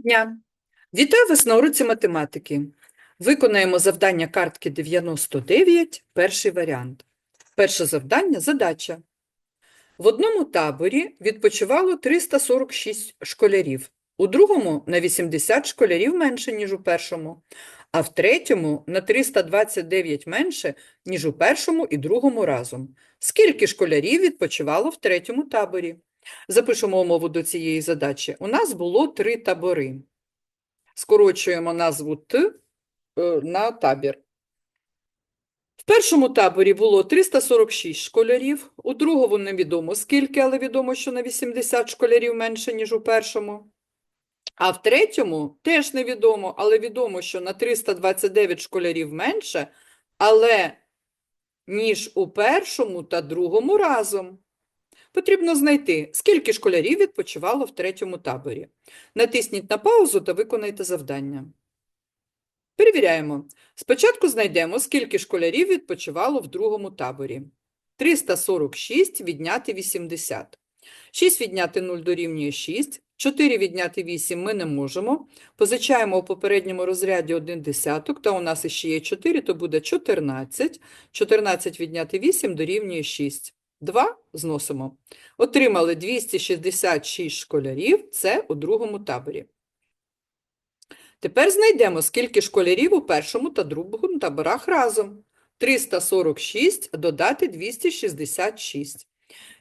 дня! Вітаю вас на уроці математики. Виконаємо завдання картки 99, перший варіант. Перше завдання – задача. В одному таборі відпочивало 346 школярів, у другому – на 80 школярів менше, ніж у першому, а в третьому – на 329 менше, ніж у першому і другому разом. Скільки школярів відпочивало в третьому таборі? Запишемо умову до цієї задачі. У нас було три табори. Скорочуємо назву Т е, на табір. В першому таборі було 346 школярів, у другому невідомо скільки, але відомо, що на 80 школярів менше, ніж у першому. А в третьому теж невідомо, але відомо, що на 329 школярів менше, але ніж у першому та другому разом. Потрібно знайти, скільки школярів відпочивало в третьому таборі. Натисніть на паузу та виконайте завдання. Перевіряємо. Спочатку знайдемо, скільки школярів відпочивало в другому таборі. 346 відняти 80. 6 відняти 0 дорівнює 6. 4 відняти 8 ми не можемо. Позичаємо у попередньому розряді 1 десяток, та у нас іще є 4, то буде 14. 14 відняти 8 дорівнює 6. 2 зносимо. Отримали 266 школярів, це у другому таборі. Тепер знайдемо, скільки школярів у першому та другому таборах разом. 346 додати 266.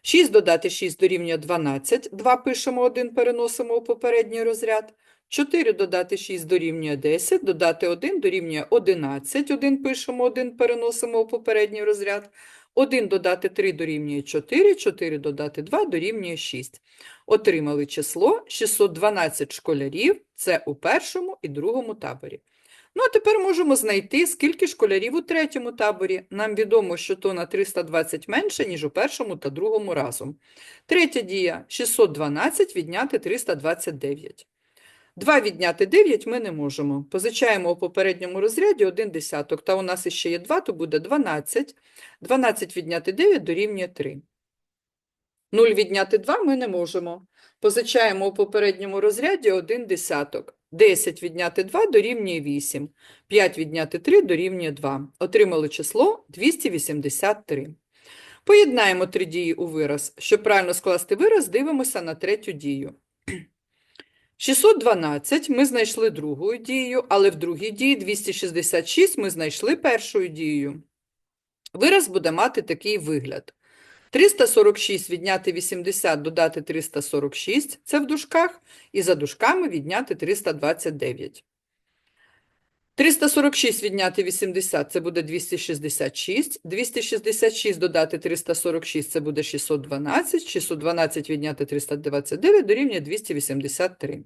6 додати 6 дорівнює 12, 2 пишемо 1, переносимо у попередній розряд. 4 додати 6 дорівнює 10, додати 1 дорівнює 11, 1 пишемо 1, переносимо у попередній розряд. 1 додати 3 дорівнює 4, 4 додати 2 дорівнює 6. Отримали число 612 школярів, це у першому і другому таборі. Ну, а тепер можемо знайти, скільки школярів у третьому таборі. Нам відомо, що то на 320 менше, ніж у першому та другому разом. Третя дія – 612 відняти 329. 2 відняти 9 ми не можемо. Позичаємо у попередньому розряді 1 десяток, та у нас іще є 2, то буде 12. 12 відняти 9 дорівнює 3. 0 відняти 2 ми не можемо. Позичаємо у попередньому розряді 1 десяток. 10 відняти 2 дорівнює 8. 5 відняти 3 дорівнює 2. Отримали число 283. Поєднаємо три дії у вираз. Щоб правильно скласти вираз, дивимося на третю дію. 612 ми знайшли другою дією, але в другій дії 266 ми знайшли першою дією. Вираз буде мати такий вигляд. 346 відняти 80 додати 346 – це в дужках, і за дужками відняти 329. 346 відняти 80 – це буде 266. 266 додати 346 – це буде 612. 612 відняти 329 дорівнює 283.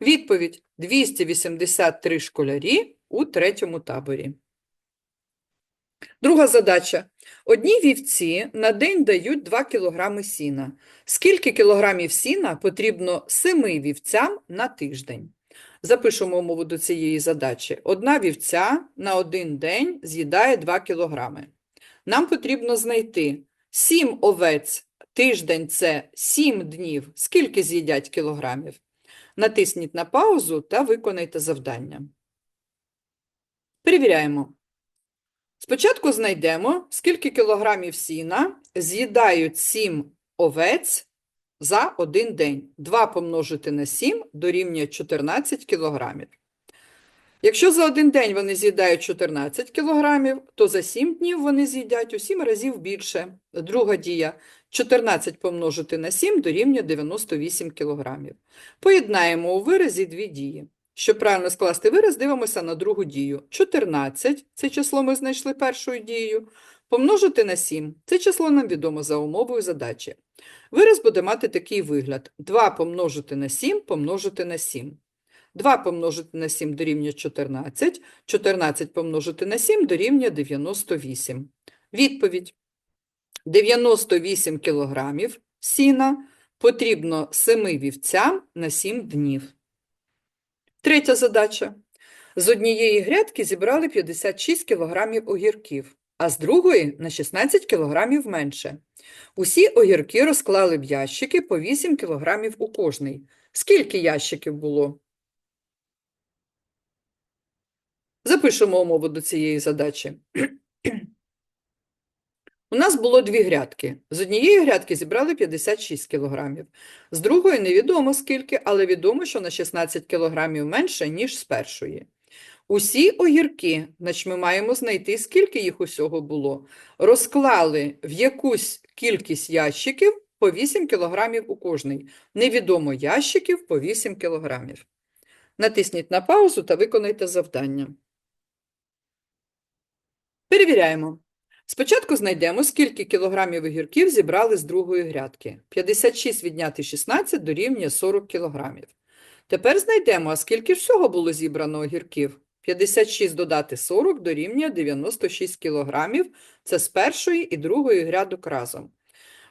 Відповідь – 283 школярі у третьому таборі. Друга задача. Одні вівці на день дають 2 кг сіна. Скільки кілограмів сіна потрібно 7 вівцям на тиждень? Запишемо умову до цієї задачі. Одна вівця на один день з'їдає 2 кілограми. Нам потрібно знайти 7 овець тиждень – це 7 днів. Скільки з'їдять кілограмів? Натисніть на паузу та виконайте завдання. Перевіряємо. Спочатку знайдемо, скільки кілограмів сіна з'їдають 7 овець за один день. 2 помножити на 7 дорівнює 14 кілограмів. Якщо за один день вони з'їдають 14 кілограмів, то за 7 днів вони з'їдять у 7 разів більше. Друга дія – 14 помножити на 7 дорівнює 98 кілограмів. Поєднаємо у виразі дві дії. Щоб правильно скласти вираз, дивимося на другу дію. 14 – це число ми знайшли першою дією. Помножити на 7 – це число нам відомо за умовою задачі. Вираз буде мати такий вигляд. 2 помножити на 7 помножити на 7. 2 помножити на 7 дорівнює 14, 14 помножити на 7 дорівнює 98. Відповідь. 98 кілограмів сіна потрібно 7 вівцям на 7 днів. Третя задача. З однієї грядки зібрали 56 кілограмів огірків, а з другої на 16 кг менше. Усі огірки розклали в ящики по 8 кг у кожний. Скільки ящиків було? Запишемо умову до цієї задачі. У нас було дві грядки. З однієї грядки зібрали 56 кг, з другої невідомо скільки, але відомо, що на 16 кг менше, ніж з першої. Усі огірки, значить ми маємо знайти, скільки їх усього було, розклали в якусь кількість ящиків по 8 кг у кожний. Невідомо ящиків по 8 кг. Натисніть на паузу та виконайте завдання. Перевіряємо. Спочатку знайдемо, скільки кілограмів огірків зібрали з другої грядки. 56 відняти 16 дорівнює 40 кілограмів. Тепер знайдемо, а скільки всього було зібрано огірків. 56 додати 40 дорівнює 96 кілограмів. Це з першої і другої грядок разом.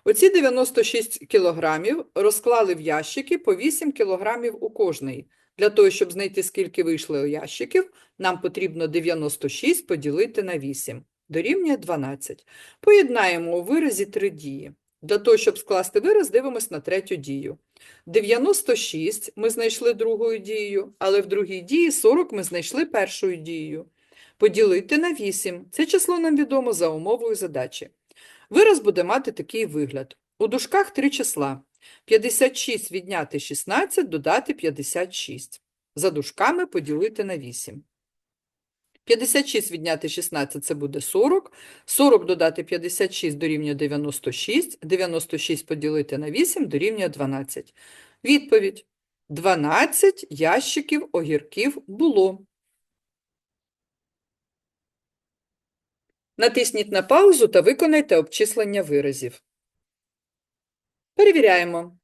Оці 96 кілограмів розклали в ящики по 8 кілограмів у кожний. Для того, щоб знайти, скільки вийшло ящиків, нам потрібно 96 поділити на 8. Дорівнює 12. Поєднаємо у виразі три дії. Для того, щоб скласти вираз, дивимось на третю дію. 96 ми знайшли другою дією, але в другій дії 40 ми знайшли першою дією. Поділити на 8. Це число нам відомо за умовою задачі. Вираз буде мати такий вигляд. У дужках три числа. 56 відняти 16 додати 56. За дужками поділити на 8. 56 відняти 16 – це буде 40. 40 додати 56 дорівнює 96. 96 поділити на 8 дорівнює 12. Відповідь. 12 ящиків огірків було. Натисніть на паузу та виконайте обчислення виразів. Перевіряємо.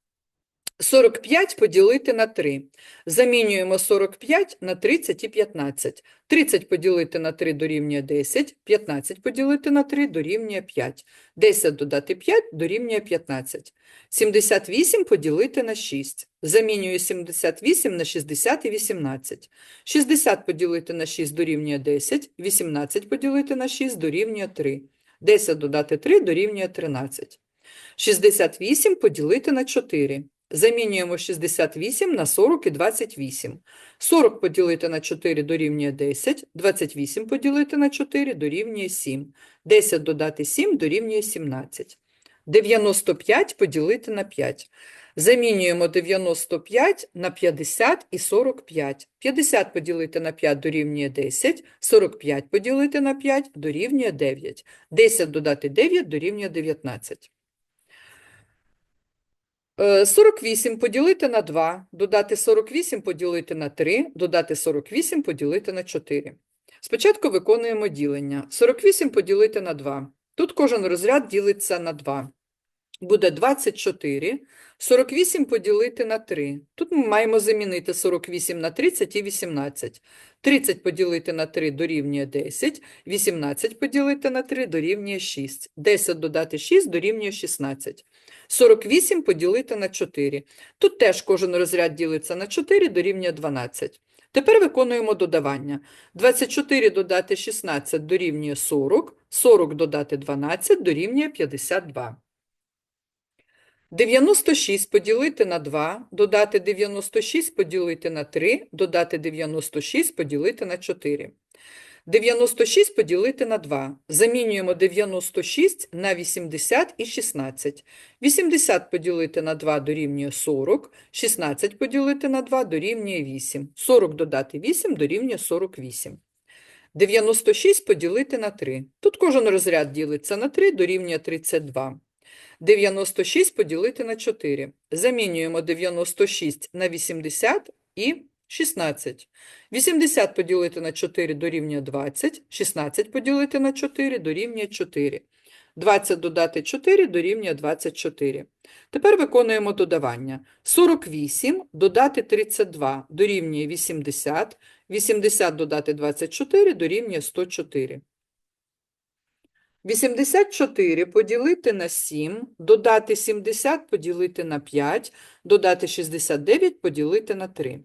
45 поділити на 3. Замінюємо 45 на 30 і 15. 30 поділити на 3 дорівнює 10, 15 поділити на 3 дорівнює 5. 10 додати 5 дорівнює 15. 78 поділити на 6. Замінюю 78 на 60 і 18. 60 поділити на 6 дорівнює 10, 18 поділити на 6 дорівнює 3. 10 додати 3 дорівнює 13. 68 поділити на 4. Замінюємо 68 на 40 і 28. 40 поділити на 4 дорівнює 10, 28 поділити на 4 дорівнює 7. 10 додати 7 дорівнює 17. 95 поділити на 5. Замінюємо 95 на 50 і 45. 50 поділити на 5 дорівнює 10, 45 поділити на 5 дорівнює 9. 10 додати 9 дорівнює 19. Е, 48 поділити на 2, додати 48 поділити на 3, додати 48 поділити на 4. Спочатку виконуємо ділення. 48 поділити на 2. Тут кожен розряд ділиться на 2. Буде 24. 48 поділити на 3. Тут ми маємо замінити 48 на 30 і 18. 30 поділити на 3 дорівнює 10. 18 поділити на 3 дорівнює 6. 10 додати 6 дорівнює 16. 48 поділити на 4. Тут теж кожен розряд ділиться на 4, дорівнює 12. Тепер виконуємо додавання. 24 додати 16 дорівнює 40, 40 додати 12 дорівнює 52. 96 поділити на 2, додати 96 поділити на 3, додати 96 поділити на 4. 96 поділити на 2. Замінюємо 96 на 80 і 16. 80 поділити на 2 дорівнює 40, 16 поділити на 2 дорівнює 8. 40 додати 8 дорівнює 48. 96 поділити на 3. Тут кожен розряд ділиться на 3, дорівнює 32. 96 поділити на 4. Замінюємо 96 на 80 і 16. 80 поділити на 4 дорівнює 20, 16 поділити на 4 дорівнює 4. 20 додати 4 дорівнює 24. Тепер виконуємо додавання. 48 додати 32 дорівнює 80, 80 додати 24 дорівнює 104. 84 поділити на 7, додати 70 поділити на 5, додати 69 поділити на 3.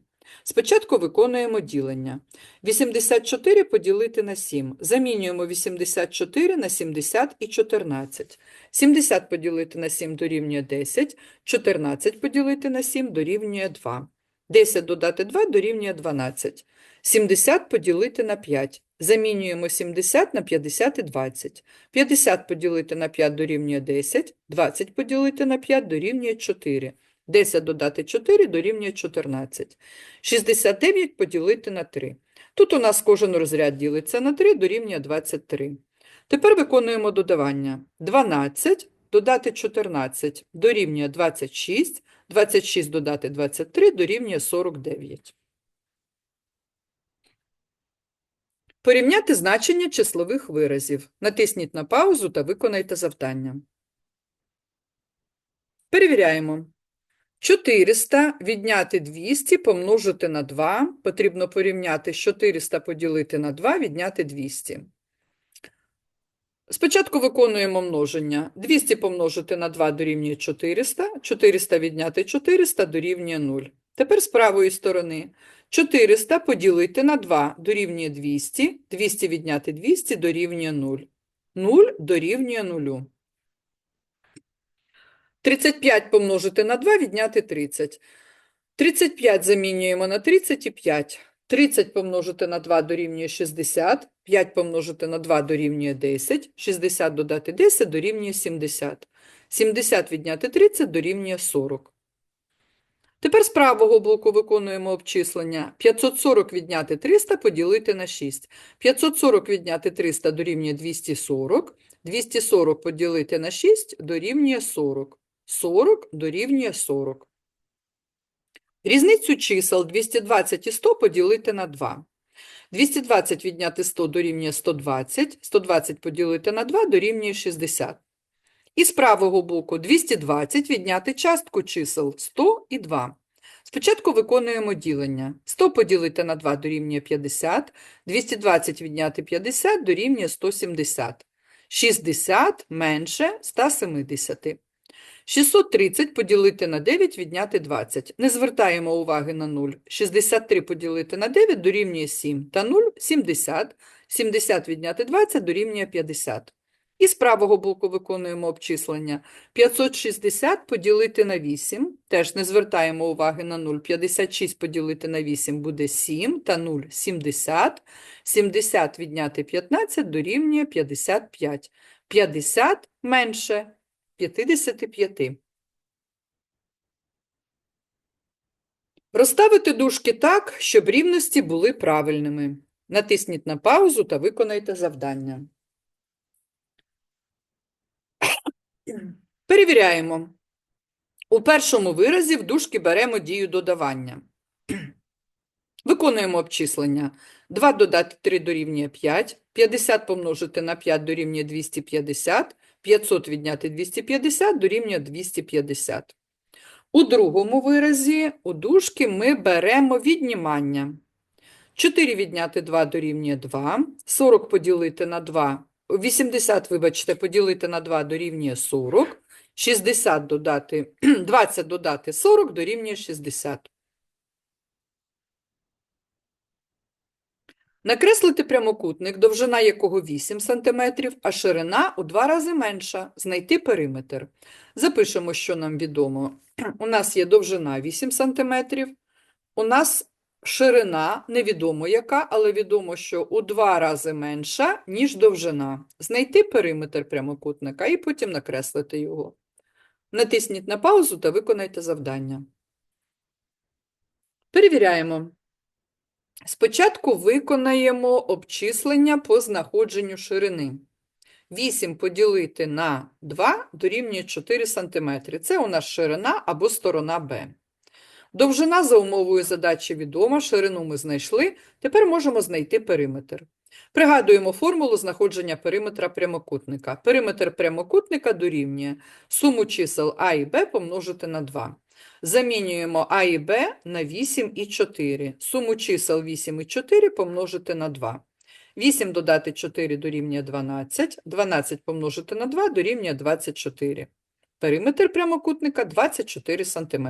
Спочатку виконуємо ділення. 84 поділити на 7. Замінюємо 84 на 70 і 14. 70 поділити на 7 дорівнює 10, 14 поділити на 7 дорівнює 2. 10 додати 2 дорівнює 12. 70 поділити на 5. Замінюємо 70 на 50 і 20. 50 поділити на 5 дорівнює 10, 20 поділити на 5 дорівнює 4. 10 додати 4 дорівнює 14. 69 поділити на 3. Тут у нас кожен розряд ділиться на 3, дорівнює 23. Тепер виконуємо додавання. 12 додати 14 дорівнює 26, 26 додати 23 дорівнює 49. Порівняти значення числових виразів. Натисніть на паузу та виконайте завдання. Перевіряємо. 400 відняти 200 помножити на 2. Потрібно порівняти 400 поділити на 2, відняти 200. Спочатку виконуємо множення. 200 помножити на 2 дорівнює 400, 400 відняти 400 дорівнює 0. Тепер з правої сторони. 400 поділити на 2 дорівнює 200, 200 відняти 200 дорівнює 0. 0 дорівнює 0. 35 помножити на 2 відняти 30. 35 замінюємо на 35. 30 помножити на 2 дорівнює 60, 5 помножити на 2 дорівнює 10, 60 додати 10 дорівнює 70. 70 відняти 30 дорівнює 40. Тепер з правого боку виконуємо обчислення. 540 відняти 300 поділити на 6. 540 відняти 300 дорівнює 240. 240 поділити на 6 дорівнює 40. 40 дорівнює 40. Різницю чисел 220 і 100 поділити на 2. 220 відняти 100 дорівнює 120, 120 поділити на 2 дорівнює 60. І з правого боку 220 відняти частку чисел 100 і 2. Спочатку виконуємо ділення. 100 поділити на 2 дорівнює 50, 220 відняти 50 дорівнює 170. 60 менше 170. 630 поділити на 9 відняти 20. Не звертаємо уваги на 0. 63 поділити на 9 дорівнює 7 та 0 – 70. 70 відняти 20 дорівнює 50. І з правого боку виконуємо обчислення. 560 поділити на 8. Теж не звертаємо уваги на 0. 56 поділити на 8 буде 7 та 0 – 70. 70 відняти 15 дорівнює 55. 50 менше 55. Розставити дужки так, щоб рівності були правильними. Натисніть на паузу та виконайте завдання. Перевіряємо. У першому виразі в дужки беремо дію додавання. Виконуємо обчислення. 2 додати 3 дорівнює 5, 50 помножити на 5 дорівнює 250, 500 відняти 250 дорівнює 250. У другому виразі у дужки ми беремо віднімання. 4 відняти 2 дорівнює 2, 40 поділити на 2, 80, вибачте, поділити на 2 дорівнює 40, 60 додати, 20 додати 40 дорівнює 60. Накреслити прямокутник, довжина якого 8 см, а ширина у два рази менша. Знайти периметр. Запишемо, що нам відомо. У нас є довжина 8 см, у нас ширина, невідомо яка, але відомо, що у два рази менша, ніж довжина. Знайти периметр прямокутника і потім накреслити його. Натисніть на паузу та виконайте завдання. Перевіряємо. Спочатку виконаємо обчислення по знаходженню ширини. 8 поділити на 2 дорівнює 4 см. Це у нас ширина або сторона Б. Довжина за умовою задачі відома, ширину ми знайшли, тепер можемо знайти периметр. Пригадуємо формулу знаходження периметра прямокутника. Периметр прямокутника дорівнює суму чисел А і Б помножити на 2. Замінюємо А і Б на 8 і 4. Суму чисел 8 і 4 помножити на 2. 8 додати 4 дорівнює 12, 12 помножити на 2 дорівнює 24. Периметр прямокутника 24 см.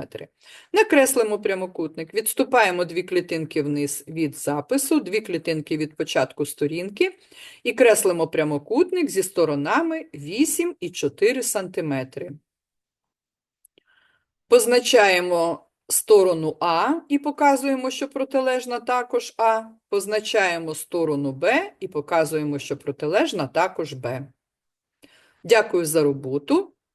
Накреслимо прямокутник, відступаємо дві клітинки вниз від запису, дві клітинки від початку сторінки і креслимо прямокутник зі сторонами 8 і 4 см. Позначаємо сторону А і показуємо, що протилежна також А. Позначаємо сторону Б і показуємо, що протилежна також Б. Дякую за роботу.